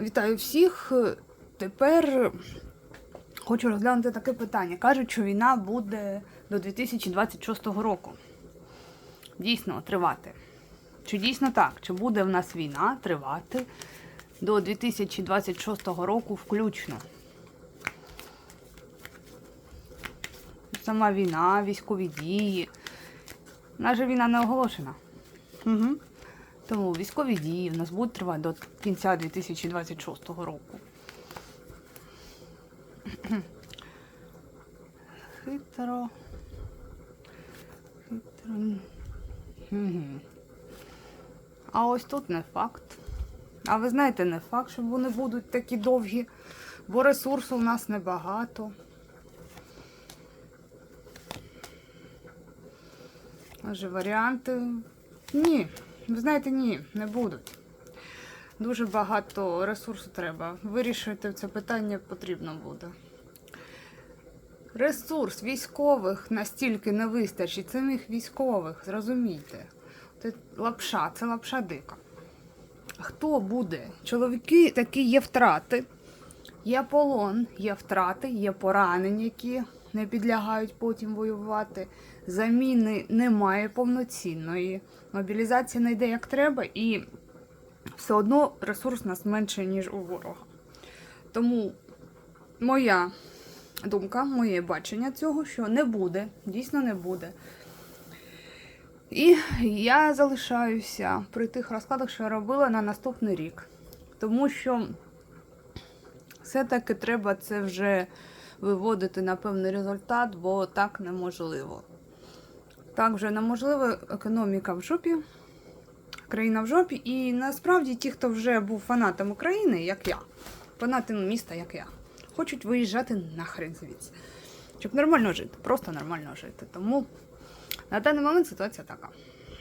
Вітаю всіх. Тепер хочу розглянути таке питання. Кажуть, що війна буде до 2026 року. Дійсно тривати. Чи дійсно так? Чи буде в нас війна тривати до 2026 року включно? Сама війна, військові дії. Нас війна не оголошена. Угу. Тому військові дії в нас будуть тривати до кінця 2026 року. Хитро. Хитро. А ось тут не факт. А ви знаєте, не факт, що вони будуть такі довгі, бо ресурсу у нас небагато. Може, варіанти? Ні. Ви знаєте, ні, не будуть. Дуже багато ресурсу треба. Вирішити це питання потрібно буде. Ресурс військових настільки не вистачить, самих військових, зрозумійте. Це лапша, це лапша дика. Хто буде? Чоловіки такі є втрати, є полон, є втрати, є поранені, які не підлягають потім воювати. Заміни немає повноцінної. Мобілізація не йде як треба, і все одно ресурс у нас менше, ніж у ворога. Тому моя думка, моє бачення цього, що не буде, дійсно не буде. І я залишаюся при тих розкладах, що я робила на наступний рік. Тому що все-таки треба це вже виводити на певний результат, бо так неможливо. Так вже неможливо, економіка в жопі, країна в жопі. І насправді ті, хто вже був фанатом України, як я, фанатом міста, як я, хочуть виїжджати нахрен звідси. Щоб нормально жити, просто нормально жити. Тому на даний момент ситуація така.